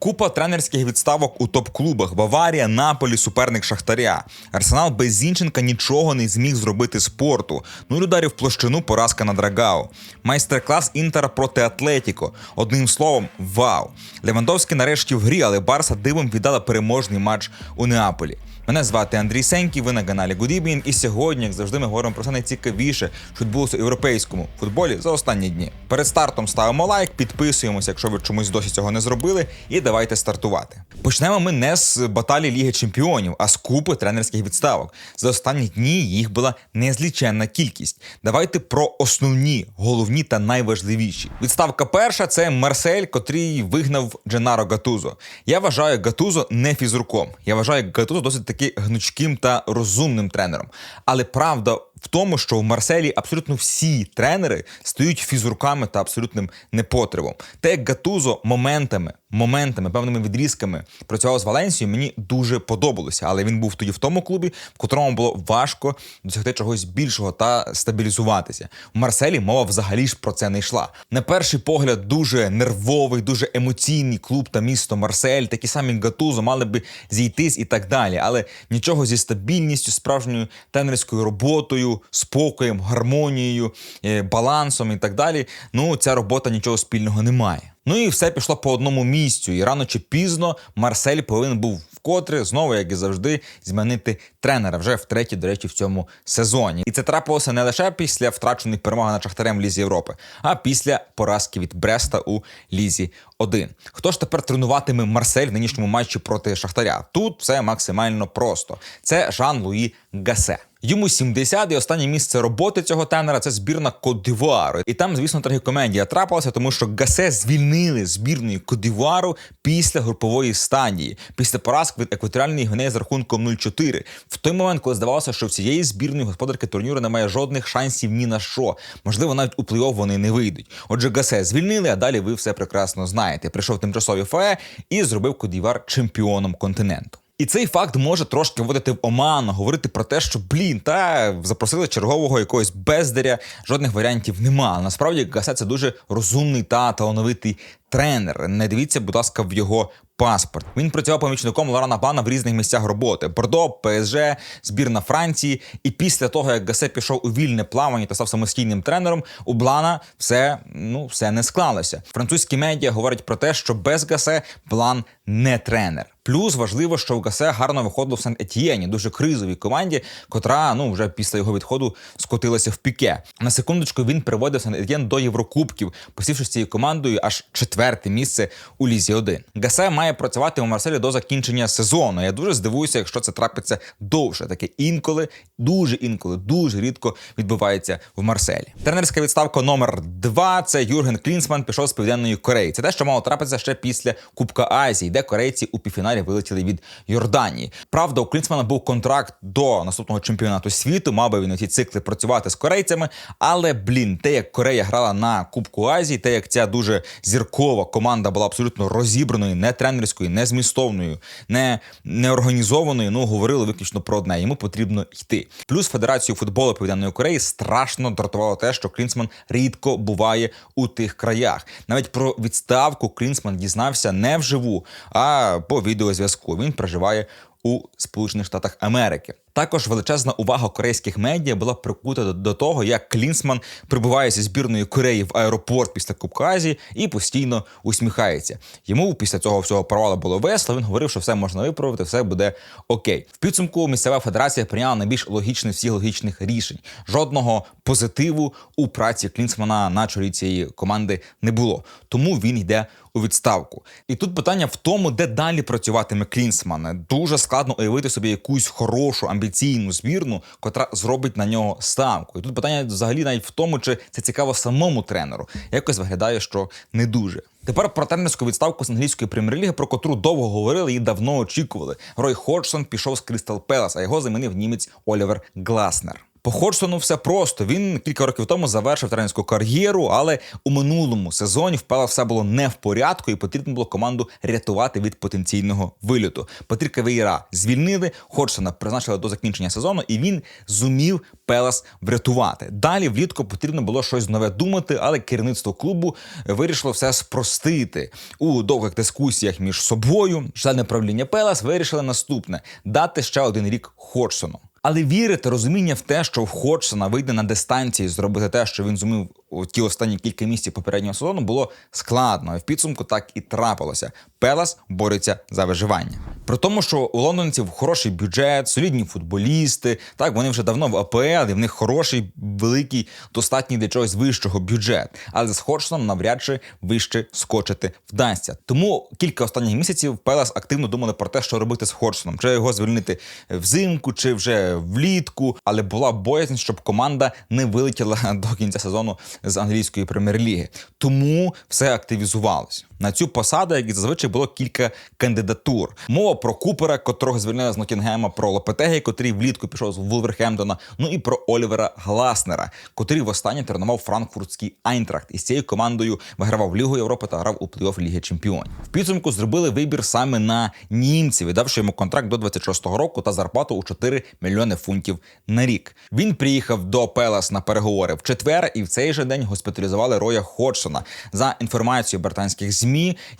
Купа тренерських відставок у топ-клубах Баварія, Наполі, суперник Шахтаря. Арсенал без Зінченка нічого не зміг зробити спорту. Нуль ударів площину, поразка на Драгау. Майстер-клас Інтера проти Атлетіко. Одним словом, вау. Левандовський нарешті в грі, але Барса дивом віддала переможний матч у Неаполі. Мене звати Андрій Сенький, ви на каналі Evening, і сьогодні, як завжди, ми говоримо про все найцікавіше, що відбулося у європейському футболі за останні дні. Перед стартом ставимо лайк, підписуємося, якщо ви чомусь досі цього не зробили, і давайте стартувати. Почнемо ми не з баталії Ліги Чемпіонів, а з купи тренерських відставок. За останні дні їх була незліченна кількість. Давайте про основні, головні та найважливіші. Відставка перша це Марсель, котрий вигнав Дженаро Гатузо. Я вважаю Гатузо не фізруком. Я вважаю Гатузо досить таки гнучким та розумним тренером. Але правда в тому, що в Марселі абсолютно всі тренери стають фізруками та абсолютним непотребом. Те, як Гатузо моментами, моментами, певними відрізками працював з Валенсією, мені дуже подобалося. Але він був тоді в тому клубі, в котрому було важко досягти чогось більшого та стабілізуватися. В Марселі мова взагалі ж про це не йшла. На перший погляд, дуже нервовий, дуже емоційний клуб та місто Марсель, такі самі Гатузо мали би зійтись і так далі. Але нічого зі стабільністю, справжньою тренерською роботою спокоєм, гармонією, е, балансом і так далі. Ну, ця робота нічого спільного не має. Ну і все пішло по одному місцю. І рано чи пізно Марсель повинен був вкотре знову, як і завжди, змінити тренера вже втретє, до речі, в цьому сезоні. І це трапилося не лише після втрачених перемоги над Шахтарем в Лізі Європи, а після поразки від Бреста у Лізі 1. Хто ж тепер тренуватиме Марсель в нинішньому матчі проти Шахтаря? Тут все максимально просто. Це Жан Луї Гасе. Йому 70 і останнє місце роботи цього тренера це збірна Кодивуару. І там, звісно, трагікомедія трапилася, тому що Гасе звільнили збірної Кодивуару після групової стадії, після поразки від екваторіальної гвинеї з рахунком 0-4. В той момент, коли здавалося, що в цієї збірної господарки турніру немає жодних шансів ні на що. Можливо, навіть у плей-офф вони не вийдуть. Отже, Гасе звільнили, а далі ви все прекрасно знаєте. Прийшов тимчасові ФАЕ і зробив Кодивуар чемпіоном континенту. І цей факт може трошки вводити в оману, говорити про те, що блін, та запросили чергового якогось бездаря, жодних варіантів нема. Насправді Гасе це дуже розумний та талановитий тренер. Не дивіться, будь ласка, в його паспорт. Він працював помічником Лорана Бана в різних місцях роботи: Бордо, ПСЖ, збірна Франції. І після того, як Гасе пішов у вільне плавання та став самостійним тренером, у Блана все ну все не склалося. Французькі медіа говорять про те, що без Гасе Блан не тренер. Плюс важливо, що в Гасе гарно виходило в Сент Етієні, дуже кризовій команді, котра ну вже після його відходу скотилася в піке. На секундочку він приводив Сент Етієн до Єврокубків, посівши з цією командою аж четверте місце у лізі 1 Гасе має працювати у Марселі до закінчення сезону. Я дуже здивуюся, якщо це трапиться довше. Таке інколи, дуже інколи, дуже рідко відбувається в Марселі. Тренерська відставка номер 2 Це Юрген Клінсман пішов з південної Кореї. Це те, що мало трапитися ще після Кубка Азії, де корейці у півфіналі вилетіли від Йорданії. Правда, у Клінсмана був контракт до наступного чемпіонату світу. Мав би він у ці цикли працювати з корейцями. Але блін, те, як Корея грала на Кубку Азії, те, як ця дуже зіркова команда була абсолютно розібраною, не тренерською, не змістовною, не неорганізованою. Ну говорили виключно про одне. Йому потрібно йти. Плюс Федерацію футболу Південної Кореї страшно дратувало те, що Клінсман рідко буває у тих краях. Навіть про відставку Клінсман дізнався не вживу, а по відеозв'язку. Він проживає у Сполучених Штатах Америки. Також величезна увага корейських медіа була прикута до, того, як Клінсман прибуває зі збірної Кореї в аеропорт після Кубка Азії і постійно усміхається. Йому після цього всього провалу було весело. Він говорив, що все можна виправити, все буде окей. В підсумку місцева федерація прийняла найбільш логічне всіх логічних рішень. Жодного позитиву у праці Клінсмана на чолі цієї команди не було. Тому він йде у відставку. І тут питання в тому, де далі працюватиме Клінсман. Дуже складно уявити собі якусь хорошу амбіційну збірну, котра зробить на нього ставку. І тут питання взагалі навіть в тому, чи це цікаво самому тренеру. Якось виглядає, що не дуже. Тепер про тренерську відставку з англійської прем'єр-ліги, про котру довго говорили і давно очікували. Рой Ходжсон пішов з Крістал Пелас, а його замінив німець Олівер Гласнер. По Ходжсону все просто. Він кілька років тому завершив тренерську кар'єру, але у минулому сезоні в Пелес все було не в порядку, і потрібно було команду рятувати від потенційного виліту. Патріка Вейра звільнили, Ходжсона призначили до закінчення сезону, і він зумів Пелес врятувати. Далі влітку потрібно було щось нове думати, але керівництво клубу вирішило все спростити у довгих дискусіях між собою. Члени правління Пелес вирішили наступне: дати ще один рік Ходжсону. Але вірити, розуміння в те, що в Ходжсона вийде на дистанції, зробити те, що він зумів у ті останні кілька місяців попереднього сезону, було складно. В підсумку так і трапилося. Пелас бореться за виживання. При тому, що у лондонців хороший бюджет, солідні футболісти, так вони вже давно в АПЛ, і в них хороший, великий, достатній для чогось вищого бюджет. Але з Ходжсоном навряд чи вище скочити вдасться. Тому кілька останніх місяців Пелас активно думали про те, що робити з Ходжсоном. чи його звільнити взимку, чи вже влітку. Але була боязнь, щоб команда не вилетіла до кінця сезону з англійської прем'єр-ліги. Тому все активізувалось. На цю посаду, як і зазвичай, було кілька кандидатур. Мова про Купера, котрого звільнили з Нотінгема, про Лопетегі, котрий влітку пішов з Вулверхемптона, ну і про Олівера Гласнера, котрий востаннє тренував франкфуртський Айнтрахт і з цією командою вигравав Лігу Європи та грав у плей-офф Ліги Чемпіонів. В підсумку зробили вибір саме на німців, віддавши йому контракт до 26-го року та зарплату у 4 мільйони фунтів на рік. Він приїхав до Пелас на переговори в четвер, і в цей же день госпіталізували Роя Ходжсона. За інформацією британських ЗМІ,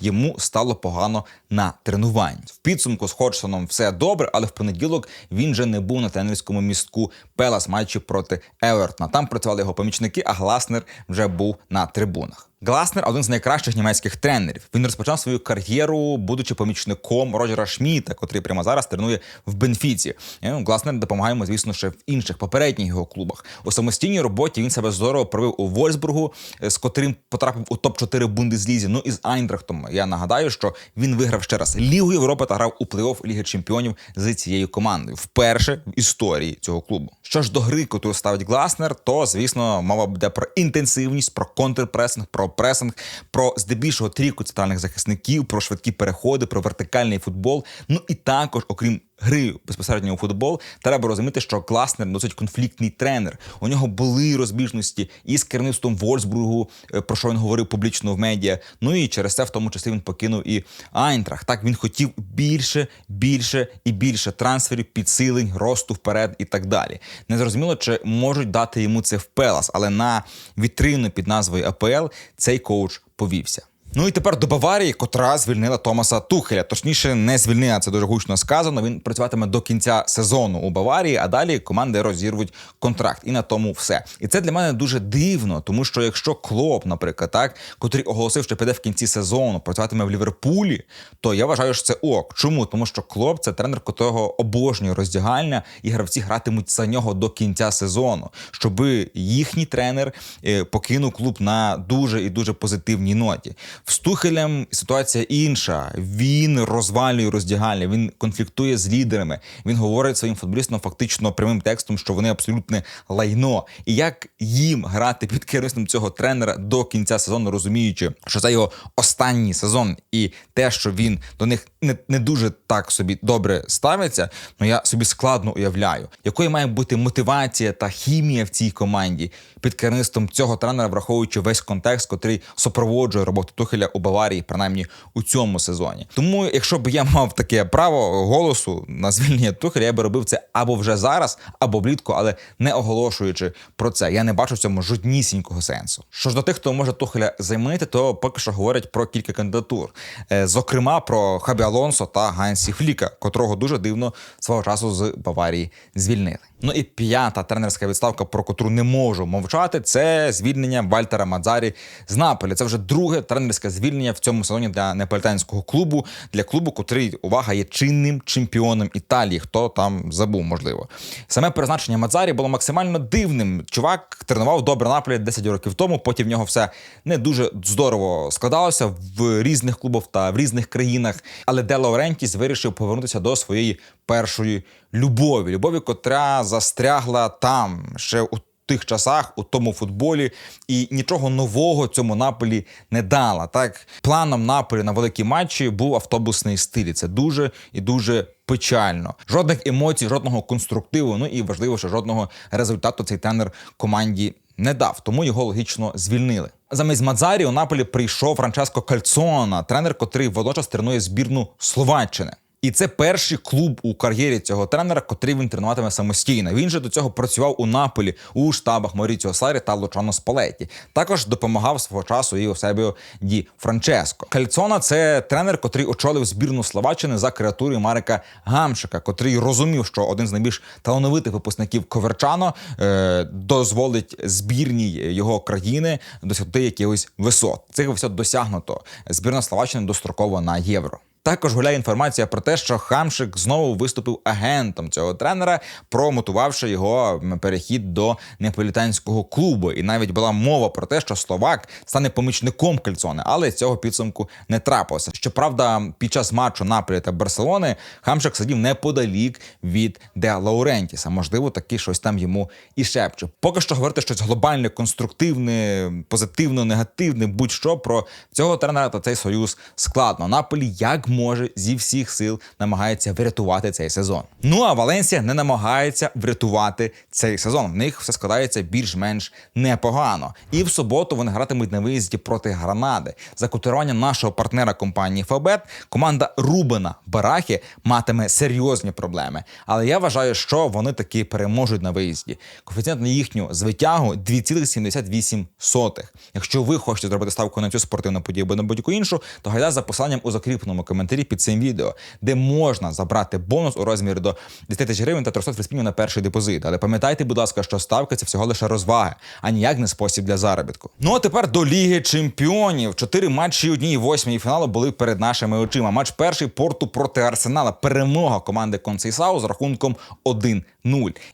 йому стало погано на тренуванні. В підсумку з Ходжсоном все добре, але в понеділок він же не був на тренерському містку Пелас матчі проти Евертона. Там працювали його помічники, а Гласнер вже був на трибунах. Гласнер один з найкращих німецьких тренерів. Він розпочав свою кар'єру, будучи помічником Роджера Шміта, котрий прямо зараз тренує в Бенфіці. Ну, Гласнер допомагає йому, звісно, ще в інших попередніх його клубах. У самостійній роботі він себе здорово провів у Вольсбургу, з котрим потрапив у топ 4 Бундеслізі. Ну і з Айндрахтом. Я нагадаю, що він виграв ще раз Лігу Європи та грав у плей-офф Ліги Чемпіонів з цією командою вперше в історії цього клубу. Що ж до гри, яку ставить Гласнер, то звісно мова буде про інтенсивність, про контрпресинг, про пресинг, про здебільшого трійку центральних захисників, про швидкі переходи, про вертикальний футбол. Ну і також, окрім гри безпосередньо у футбол, треба розуміти, що Класнер досить конфліктний тренер. У нього були розбіжності із керівництвом Вольсбургу, е, про що він говорив публічно в медіа. Ну і через це в тому числі він покинув і Айнтрах. Так він хотів більше, більше і більше трансферів, підсилень, росту вперед і так далі. Незрозуміло, чи можуть дати йому це в Пелас, але на вітрину під назвою АПЛ цей коуч повівся. Ну і тепер до Баварії, котра звільнила Томаса Тухеля. Точніше, не звільнила, це дуже гучно сказано. Він працюватиме до кінця сезону у Баварії, а далі команди розірвуть контракт. І на тому все. І це для мене дуже дивно, тому що якщо Клоп, наприклад, так, котрий оголосив, що піде в кінці сезону, працюватиме в Ліверпулі, то я вважаю, що це ок. Чому? Тому що Клоп це тренер, котрого обожнює роздягальня, і гравці гратимуть за нього до кінця сезону, щоб їхній тренер е, покинув клуб на дуже і дуже позитивній ноті. В Стухелем ситуація інша. Він розвалює роздягальня, він конфліктує з лідерами. Він говорить своїм футболістам фактично прямим текстом, що вони абсолютне лайно. І як їм грати під керівництвом цього тренера до кінця сезону, розуміючи, що це його останній сезон, і те, що він до них не не дуже так собі добре ставиться, ну я собі складно уявляю, якою має бути мотивація та хімія в цій команді під керівництвом цього тренера, враховуючи весь контекст, котрий супроводжує роботу Тухеля у Баварії, принаймні у цьому сезоні. Тому, якщо б я мав таке право голосу на звільнення Тухеля, я би робив це або вже зараз, або влітку, але не оголошуючи про це. Я не бачу в цьому жоднісінького сенсу. Що ж до тих, хто може Тухеля замінити, то поки що говорять про кілька кандидатур, Е, зокрема про Хабі Алонсо та Гансі Фліка, котрого дуже дивно свого часу з Баварії звільнили. Ну і п'ята тренерська відставка, про котру не можу мовчати, це звільнення Вальтера Мадзарі з Наполі. Це вже друге тренерське звільнення в цьому сезоні для неаполітанського клубу, для клубу, котрий увага є чинним чемпіоном Італії. Хто там забув, можливо. Саме призначення Мадзарі було максимально дивним. Чувак тренував добре Наполі 10 років тому. Потім в нього все не дуже здорово складалося в різних клубах та в різних країнах. Але Де Лаурентіс вирішив повернутися до своєї першої любові, любові, котра застрягла там ще у тих часах, у тому футболі, і нічого нового цьому наполі не дала. Так, планом наполі на великі матчі був автобусний стиль. Це дуже і дуже печально. Жодних емоцій, жодного конструктиву. Ну і важливо, що жодного результату цей тренер команді не дав, тому його логічно звільнили. Замість Мадзарі у Наполі прийшов Франческо Кальцона, тренер, котрий водночас тренує збірну Словаччини. І це перший клуб у кар'єрі цього тренера, котрий він тренуватиме самостійно. Він же до цього працював у Наполі у штабах Моріціо Сарі та Лучано Спалеті. Також допомагав свого часу і Осебіо Ді Франческо. Кальцона це тренер, котрий очолив збірну Словаччини за креатурою Марика Гамшика, котрий розумів, що один з найбільш талановитих випускників Коверчано е, дозволить збірній його країни досягти якихось висот. Цих висот досягнуто. Збірна Словаччини достроково на євро. Також гуляє інформація про те, що Хамшик знову виступив агентом цього тренера, промотувавши його перехід до неаполітанського клубу. І навіть була мова про те, що Словак стане помічником Кальцоне, але цього підсумку не трапилося. Щоправда, під час матчу Наполі та Барселони Хамшик сидів неподалік від Де Лаурентіса. Можливо, таки щось там йому і шепче. Поки що говорити щось глобальне, конструктивне, позитивно, негативне, будь-що про цього тренера та цей союз складно. Наполі як може зі всіх сил намагається врятувати цей сезон. Ну а Валенсія не намагається врятувати цей сезон. В них все складається більш-менш непогано. І в суботу вони гратимуть на виїзді проти Гранади. За котирування нашого партнера компанії Фабет команда Рубена Барахі матиме серйозні проблеми. Але я вважаю, що вони таки переможуть на виїзді. Коефіцієнт на їхню звитягу 2,78. Якщо ви хочете зробити ставку на цю спортивну подію або на будь-яку іншу, то гайда за посиланням у закріпленому коментарі під цим відео, де можна забрати бонус у розмірі до 10 тисяч гривень та 300 фриспінів на перший депозит. Але пам'ятайте, будь ласка, що ставка це всього лише розваги, а ніяк не спосіб для заробітку. Ну а тепер до Ліги Чемпіонів. Чотири матчі однієї восьмої фіналу були перед нашими очима. Матч перший порту проти Арсенала. Перемога команди Концейсау з рахунком 1-0.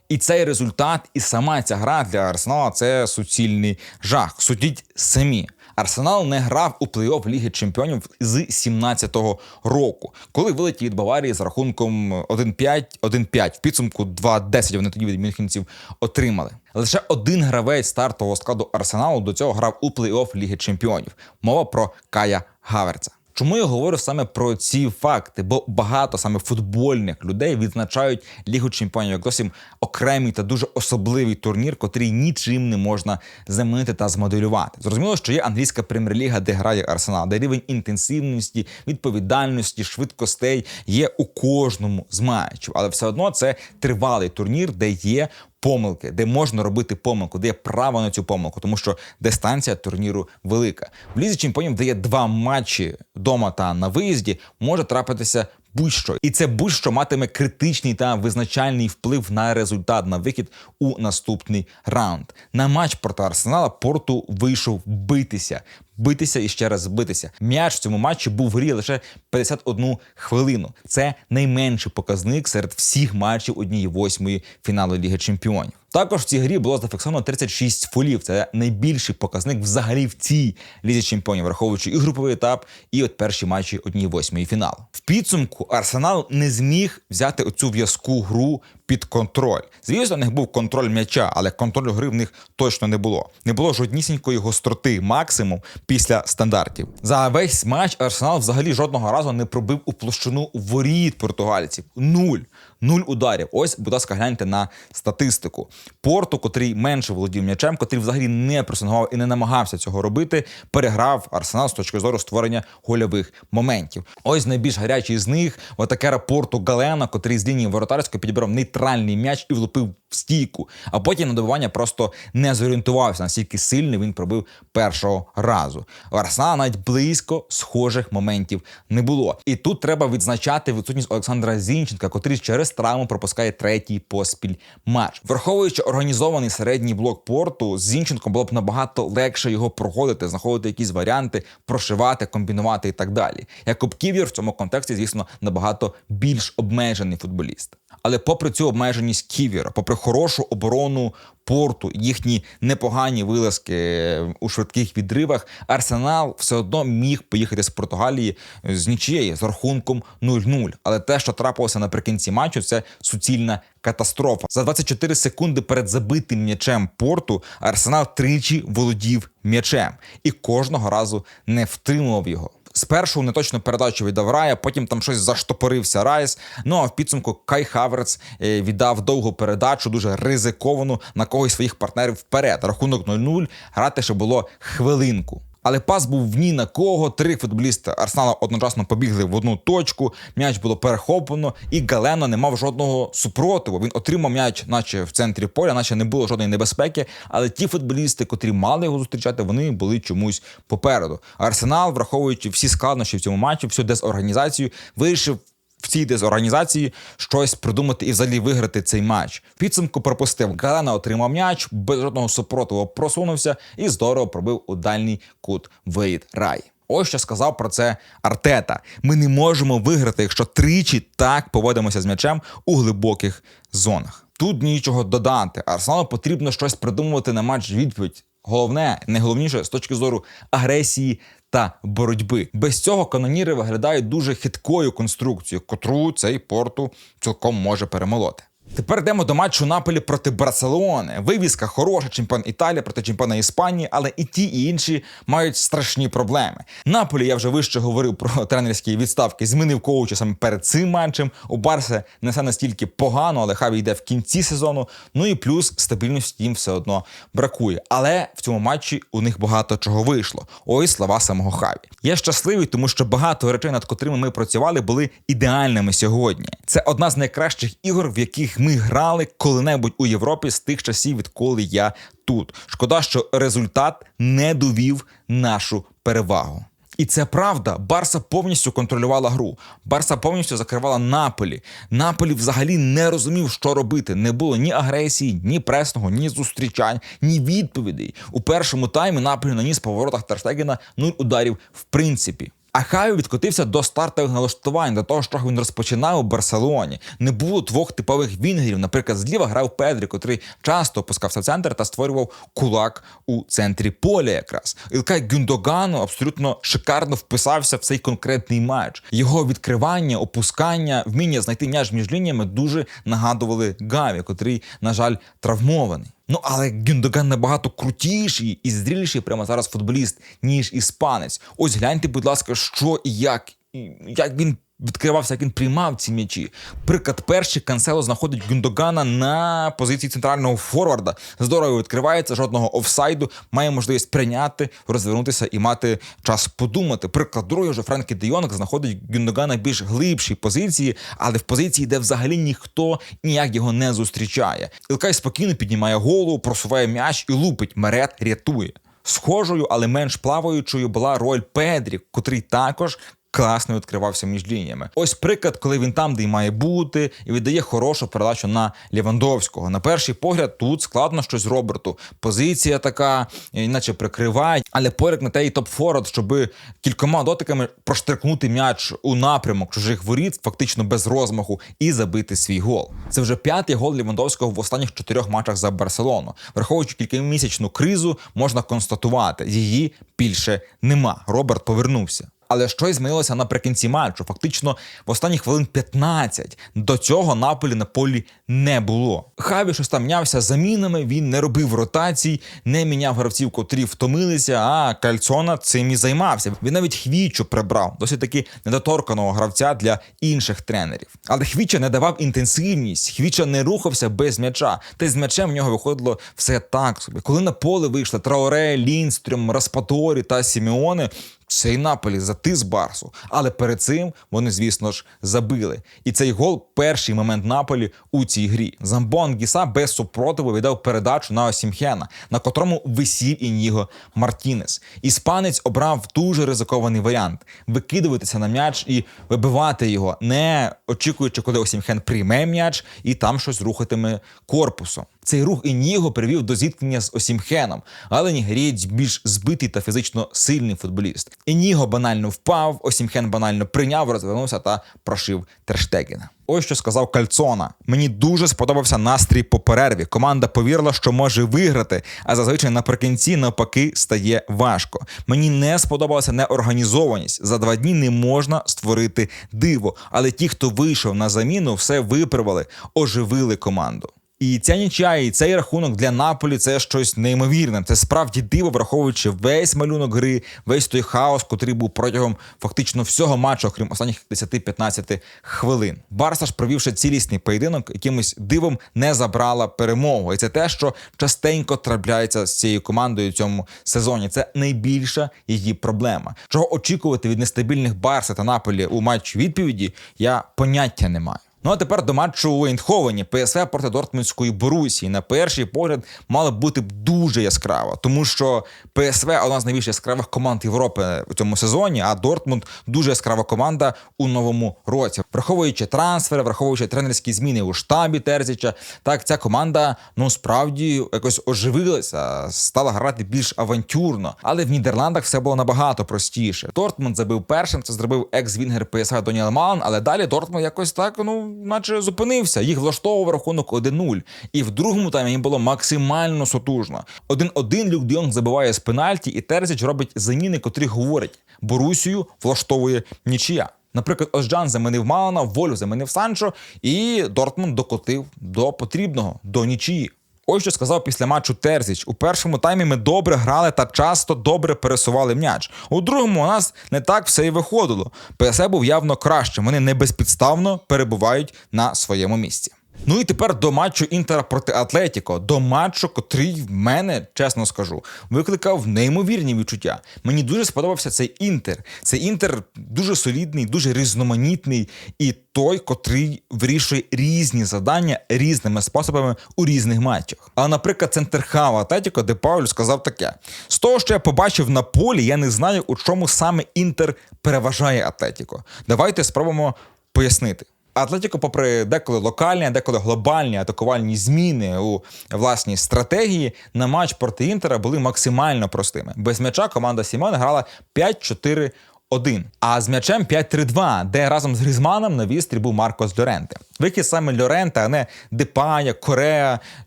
І цей результат, і сама ця гра для Арсенала це суцільний жах. Судіть самі. Арсенал не грав у плей-офф Ліги Чемпіонів з 17-го року, коли вилетів від Баварії з рахунком 1-5, 1-5. В підсумку 2-10 вони тоді від мюнхенців отримали. Лише один гравець стартового складу Арсеналу до цього грав у плей-офф Ліги Чемпіонів. Мова про Кая Хаверца. Чому я говорю саме про ці факти? Бо багато саме футбольних людей відзначають Лігу Чемпіонів як зовсім окремий та дуже особливий турнір, котрий нічим не можна замінити та змоделювати. Зрозуміло, що є англійська прем'єр-ліга, де грає Арсенал, де рівень інтенсивності, відповідальності, швидкостей є у кожному з матчів, але все одно це тривалий турнір, де є помилки, де можна робити помилку, де є право на цю помилку, тому що дистанція турніру велика. В лізі чемпіонів, де є два матчі вдома та на виїзді, може трапитися. Будь-що, і це будь-що матиме критичний та визначальний вплив на результат на вихід у наступний раунд. На матч проти Арсенала Порту вийшов битися, битися і ще раз битися. М'яч в цьому матчі був в грі лише 51 хвилину. Це найменший показник серед всіх матчів однієї восьмої фіналу Ліги Чемпіонів. Також в цій грі було зафіксовано 36 фолів. Це найбільший показник взагалі в цій лізі чемпіонів, враховуючи і груповий етап, і от перші матчі однієї восьмої фіналу. В підсумку Арсенал не зміг взяти оцю в'язку гру під контроль. Звісно, в них був контроль м'яча, але контролю гри в них точно не було. Не було жоднісінької гостроти, максимум після стандартів. За весь матч Арсенал взагалі жодного разу не пробив у площину воріт португальців. Нуль. Нуль ударів. Ось, будь ласка, гляньте на статистику. Порту, котрий менше володів м'ячем, котрий взагалі не пресингував і не намагався цього робити, переграв Арсенал з точки зору створення гольових моментів. Ось найбільш гарячий з них отаке Порту Галена, котрий з лінії воротарської підібрав нейтральний м'яч і влупив в стійку. А потім на добивання просто не зорієнтувався, наскільки сильний він пробив першого разу. У Арсенала навіть близько схожих моментів не було. І тут треба відзначати відсутність Олександра Зінченка, котрий через травму пропускає третій поспіль матч. Враховуючи організований середній блок порту, з Зінченком було б набагато легше його проходити, знаходити якісь варіанти, прошивати, комбінувати і так далі. Якоб Ків'єр в цьому контексті, звісно, набагато більш обмежений футболіст. Але попри цю обмеженість Ківіра, попри хорошу оборону порту, їхні непогані вилазки у швидких відривах, Арсенал все одно міг поїхати з Португалії з нічією з рахунком 0-0. Але те, що трапилося наприкінці матчу, це суцільна катастрофа. За 24 секунди перед забитим м'ячем порту Арсенал тричі володів м'ячем і кожного разу не втримував його. Спершу неточну передачу віддав Рая, потім там щось заштопорився Райс. Ну а в підсумку Кай Хаверц е, віддав довгу передачу, дуже ризиковану на когось своїх партнерів вперед. Рахунок 0-0, грати ще було хвилинку. Але пас був в ні на кого. Три футболісти Арсенала одночасно побігли в одну точку. М'яч було перехоплено, і Галена не мав жодного супротиву. Він отримав м'яч, наче в центрі поля, наче не було жодної небезпеки. Але ті футболісти, котрі мали його зустрічати, вони були чомусь попереду. Арсенал, враховуючи всі складнощі в цьому матчі, всю дезорганізацію, вирішив в цій дезорганізації щось придумати і взагалі виграти цей матч. В Підсумку пропустив. Галена отримав м'яч, без жодного супротиву просунувся і здорово пробив у дальній кут виїд рай. Ось що сказав про це Артета. Ми не можемо виграти, якщо тричі так поводимося з м'ячем у глибоких зонах. Тут нічого додати. Арсеналу потрібно щось придумувати на матч відповідь. Головне, найголовніше з точки зору агресії та боротьби. Без цього каноніри виглядають дуже хиткою конструкцією, котру цей порту цілком може перемолоти. Тепер йдемо до матчу Наполі проти Барселони. Вивіска хороша, чемпіон Італії проти чемпіона Іспанії, але і ті, і інші мають страшні проблеми. Наполі я вже вище говорив про тренерські відставки. Змінив коуча саме перед цим матчем. У Барсе не все настільки погано, але Хаві йде в кінці сезону. Ну і плюс стабільності їм все одно бракує. Але в цьому матчі у них багато чого вийшло. Ось слова самого Хаві. Я щасливий, тому що багато речей, над котрими ми працювали, були ідеальними сьогодні. Це одна з найкращих ігор, в яких ми грали коли-небудь у Європі з тих часів, відколи я тут. Шкода, що результат не довів нашу перевагу. І це правда. Барса повністю контролювала гру. Барса повністю закривала Наполі. Наполі взагалі не розумів, що робити. Не було ні агресії, ні пресного, ні зустрічань, ні відповідей. У першому таймі Наполі наніс по воротах Терштегена нуль ударів в принципі. А Хайо відкотився до стартових налаштувань, до того, що він розпочинав у Барселоні. Не було двох типових вінгерів. Наприклад, зліва грав Педрі, котрий часто опускався в центр та створював кулак у центрі поля. Якраз Ілкай Гюндогану абсолютно шикарно вписався в цей конкретний матч. Його відкривання, опускання, вміння знайти м'яч між лініями дуже нагадували Гаві, котрий, на жаль, травмований. Ну, але Гюндоган набагато крутіший і зріліший прямо зараз футболіст, ніж іспанець. Ось гляньте, будь ласка, що і як, і як він відкривався, як він приймав ці м'ячі. Приклад перший Кансело знаходить Гюндогана на позиції центрального форварда. Здорово відкривається, жодного офсайду, має можливість прийняти, розвернутися і мати час подумати. Приклад другий вже Френкі Де Йонг знаходить Гюндогана в більш глибшій позиції, але в позиції, де взагалі ніхто ніяк його не зустрічає. Ілкай спокійно піднімає голову, просуває м'яч і лупить. Мерет рятує. Схожою, але менш плаваючою була роль Педрі, котрий також класно відкривався між лініями. Ось приклад, коли він там, де й має бути, і віддає хорошу передачу на Лівандовського. На перший погляд, тут складно щось Роберту. Позиція така, іначе прикриває, але поряд на те і топ-форвард, щоб кількома дотиками проштрикнути м'яч у напрямок чужих воріт, фактично без розмаху, і забити свій гол. Це вже п'ятий гол Лівандовського в останніх чотирьох матчах за Барселону. Враховуючи кількомісячну кризу, можна констатувати, її більше нема. Роберт повернувся. Але щось змінилося наприкінці матчу. Фактично, в останніх хвилин 15 до цього наполі на полі не було. Хаві щось там м'явся замінами. Він не робив ротацій, не міняв гравців, котрі втомилися. А кальцона цим і займався. Він навіть хвічу прибрав, досить таки недоторканого гравця для інших тренерів. Але Хвіча не давав інтенсивність. Хвіча не рухався без м'яча. Та з м'ячем в нього виходило все так собі. Коли на поле вийшли Траоре, Лінстрюм, Распаторі та Сімеони. Цей наполі затис Барсу, але перед цим вони, звісно ж, забили. І цей гол перший момент наполі у цій грі. Замбон Гіса без супротиву віддав передачу на Осімхена, на котрому висів Ініго Мартінес. Іспанець обрав дуже ризикований варіант: викидуватися на м'яч і вибивати його, не очікуючи, коли Осімхен прийме м'яч і там щось рухатиме корпусом. Цей рух Ініго привів до зіткнення з Осімхеном, але нігерієць більш збитий та фізично сильний футболіст. Ініго банально впав, Осімхен банально прийняв, розвернувся та прошив Терштегіна. Ось що сказав Кальцона. Мені дуже сподобався настрій по перерві. Команда повірила, що може виграти, а зазвичай наприкінці навпаки стає важко. Мені не сподобалася неорганізованість. За два дні не можна створити диво. Але ті, хто вийшов на заміну, все виправили, оживили команду. І ця нічия, і цей рахунок для Наполі це щось неймовірне. Це справді диво, враховуючи весь малюнок гри, весь той хаос, котрий був протягом фактично всього матчу, окрім останніх 10-15 хвилин. Барса ж провівши цілісний поєдинок, якимось дивом не забрала перемогу. І це те, що частенько трапляється з цією командою в цьому сезоні. Це найбільша її проблема. Чого очікувати від нестабільних Барса та Наполі у матчі відповіді, я поняття не маю. Ну а тепер до матчу у Ейнховені ПСВ проти Дортмундської Борусії. На перший погляд мало б бути дуже яскраво, тому що ПСВ одна з найбільш яскравих команд Європи у цьому сезоні. А Дортмунд дуже яскрава команда у новому році, враховуючи трансфери, враховуючи тренерські зміни у штабі Терзіча. Так ця команда ну справді якось оживилася, стала грати більш авантюрно. Але в Нідерландах все було набагато простіше. Дортмунд забив першим. Це зробив екс-вінгер ПСВ Доніел Малан, але далі Дортмунд якось так ну наче зупинився. Їх влаштовував рахунок 1-0. І в другому таймі їм було максимально сотужно. 1-1 Люк Діонг забиває з пенальті, і Терзіч робить заміни, котрі говорять: Борусію влаштовує нічия. Наприклад, Ожджан замінив Малана, Волю замінив Санчо, і Дортмунд докотив до потрібного, до нічиї. Ось що сказав після матчу Терзіч. У першому таймі ми добре грали та часто добре пересували м'яч. У другому у нас не так все і виходило. ПСЕ був явно кращим. Вони не безпідставно перебувають на своєму місці. Ну і тепер до матчу Інтера проти Атлетіко, до матчу, котрий в мене, чесно скажу, викликав неймовірні відчуття. Мені дуже сподобався цей інтер. Цей інтер дуже солідний, дуже різноманітний і той, котрий вирішує різні завдання різними способами у різних матчах. А, наприклад, центр хава Атлетіко, де Пауль сказав таке: з того, що я побачив на полі, я не знаю, у чому саме інтер переважає Атлетіко. Давайте спробуємо пояснити. Атлетіко, попри деколи локальні, а деколи глобальні атакувальні зміни у власній стратегії, на матч проти Інтера були максимально простими. Без м'яча команда Сімон грала 5-4. 1. А з м'ячем 5-3-2, де разом з Грізманом на вістрі був Маркос Льоренте. Вихід саме Льоренте, а не Депая, Корея,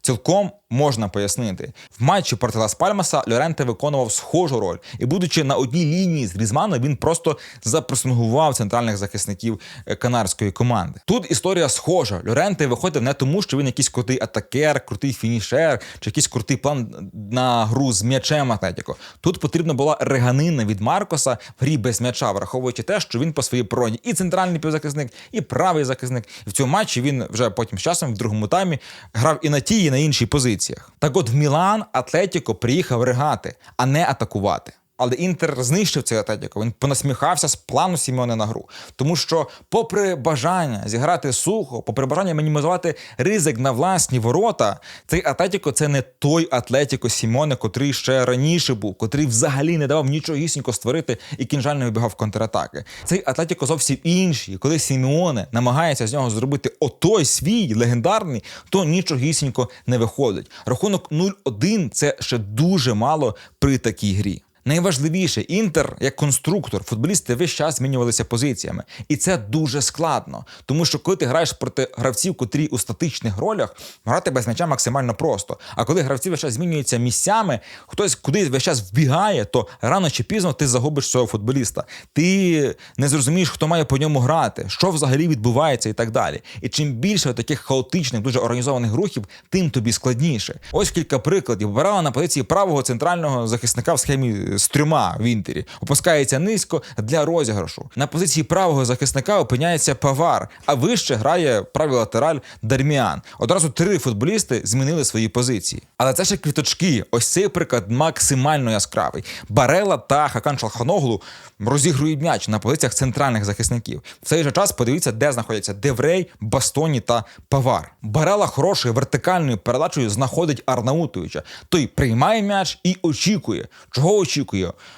цілком можна пояснити. В матчі проти Лас Пальмаса Льоренте виконував схожу роль, і, будучи на одній лінії з Грізманом, він просто запресингував центральних захисників е, канарської команди. Тут історія схожа. Льоренте виходив не тому, що він якийсь крутий атакер, крутий фінішер, чи якийсь крутий план на гру з м'ячем Атлетіко. Тут потрібна була реганина від Маркоса в грі без м'яча, враховуючи те, що він по своїй природі і центральний півзахисник, і правий захисник. І в цьому матчі він вже потім з часом в другому таймі грав і на тій, і на іншій позиціях. Так от в Мілан Атлетіко приїхав ригати, а не атакувати. Але Інтер знищив цей Атлетіко. Він понасміхався з плану Сімеоне на гру. Тому що, попри бажання зіграти сухо, попри бажання мінімізувати ризик на власні ворота, цей Атлетіко це не той Атлетіко Сімоне, котрий ще раніше був, котрий взагалі не давав нічогісінько створити і кінжально вибігав контратаки. Цей Атлетіко зовсім інший. Коли Сімеоне намагається з нього зробити отой свій легендарний, то нічогісінько не виходить. Рахунок 0-1 – це ще дуже мало при такій грі. Найважливіше, інтер як конструктор, футболісти весь час змінювалися позиціями, і це дуже складно, тому що коли ти граєш проти гравців, котрі у статичних ролях, грати без м'яча максимально просто. А коли гравці весь час змінюються місцями, хтось кудись весь час вбігає, то рано чи пізно ти загубиш цього футболіста. Ти не зрозумієш, хто має по ньому грати, що взагалі відбувається, і так далі. І чим більше таких хаотичних, дуже організованих рухів, тим тобі складніше. Ось кілька прикладів. Вибирала на позиції правого центрального захисника в схемі з трьома в інтері, опускається низько для розіграшу. На позиції правого захисника опиняється Павар, а вище грає правий латераль Дарміан. Одразу три футболісти змінили свої позиції. Але це ще квіточки. Ось цей приклад максимально яскравий. Барела та Хакан Шалханоглу розігрують м'яч на позиціях центральних захисників. В цей же час подивіться, де знаходяться Деврей, Бастоні та Павар. Барела хорошою вертикальною передачею знаходить Арнаутовича. Той приймає м'яч і очікує. Чого очікує?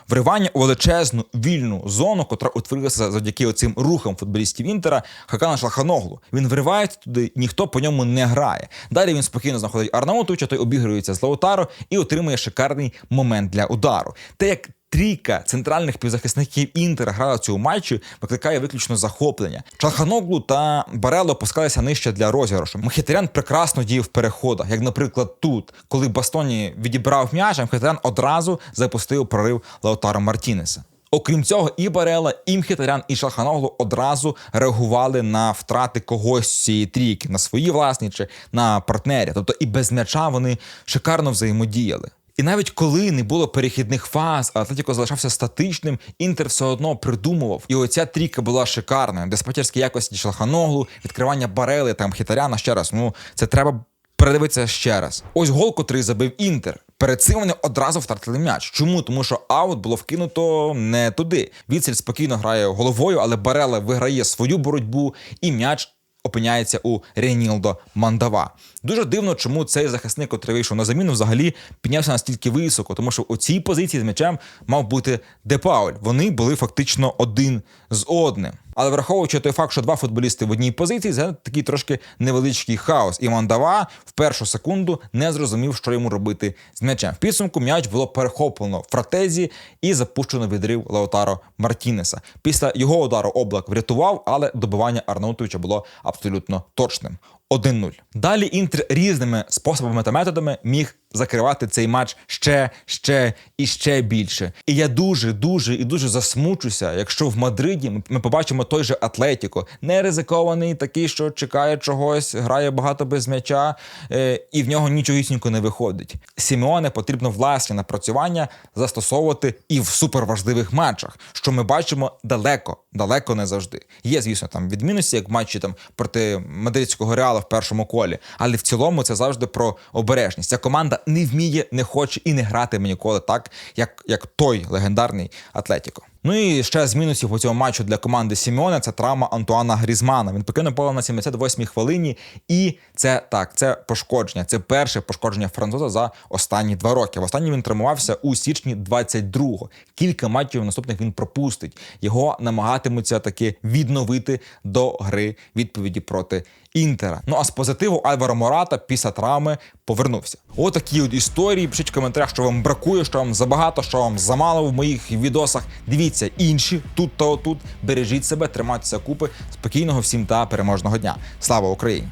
Вривання у величезну вільну зону, котра утворилася завдяки оцим рухам футболістів Інтера Хакана Шалханоглу. Він вривається туди, ніхто по ньому не грає. Далі він спокійно знаходить Арнаутовича, той обігрується з Лаутаро і отримує шикарний момент для удару. Те, як Трійка центральних півзахисників Інтера грала в матчі, викликає виключно захоплення. Чалханоглу та Барело опускалися нижче для розіграшу. Мхітарян прекрасно діяв в переходах, як, наприклад, тут, коли Бастоні відібрав м'яч, Мхітарян одразу запустив прорив Лаутаро Мартінеса. Окрім цього, і Барела, і Мхітарян, і Шалханоглу одразу реагували на втрати когось з цієї трійки, на свої власні чи на партнерів. Тобто і без м'яча вони шикарно взаємодіяли. І навіть коли не було перехідних фаз, Атлетіко залишався статичним, Інтер все одно придумував. І оця трійка була шикарною. Диспетчерські якості Шалханоглу, відкривання Барели там Хітаряна ще раз. Ну це треба передивитися ще раз. Ось гол, котрий забив Інтер. Перед цим вони одразу втратили м'яч. Чому? Тому що аут було вкинуто не туди. Віцель спокійно грає головою, але Барела виграє свою боротьбу і м'яч. Опиняється у Ренілдо Мандава. Дуже дивно, чому цей захисник, котрий вийшов на заміну, взагалі піднявся настільки високо, тому що у цій позиції з м'ячем мав бути Депауль. Вони були фактично один з одним. Але враховуючи той факт, що два футболісти в одній позиції, це такий трошки невеличкий хаос. І Мандава в першу секунду не зрозумів, що йому робити з м'ячем. В підсумку м'яч було перехоплено фратезі і запущено відрив Леотаро Мартінеса. Після його удару облак врятував, але добивання Арнаутовича було абсолютно точним. 1-0. Далі Інтер різними способами та методами міг закривати цей матч ще, ще і ще більше. І я дуже, дуже і дуже засмучуся, якщо в Мадриді ми- побачимо той же Атлетіко, не ризикований, такий, що чекає чогось, грає багато без м'яча, е, і в нього нічогісінько не виходить. Сімеоне потрібно власні напрацювання застосовувати і в суперважливих матчах, що ми бачимо далеко, далеко не завжди. Є, звісно, там відмінності, як матчі там проти мадридського реала в першому колі, але в цілому це завжди про обережність. Ця команда не вміє, не хоче і не гратиме ніколи так, як, як той легендарний Атлетіко. Ну і ще з мінусів по цьому матчу для команди Сімеона це травма Антуана Грізмана. Він покинув поле на 78-й хвилині, і це так, це пошкодження. Це перше пошкодження француза за останні два роки. В останній він травмувався у січні 22-го. Кілька матчів наступних він пропустить. Його намагатимуться таки відновити до гри відповіді проти Інтера. Ну а з позитиву Альваро Мората після травми повернувся. Отакі от історії. Пишіть в коментарях, що вам бракує, що вам забагато, що вам замало в моїх відосах. Дивіться інші тут та отут. Бережіть себе, тримайтеся купи. Спокійного всім та переможного дня. Слава Україні!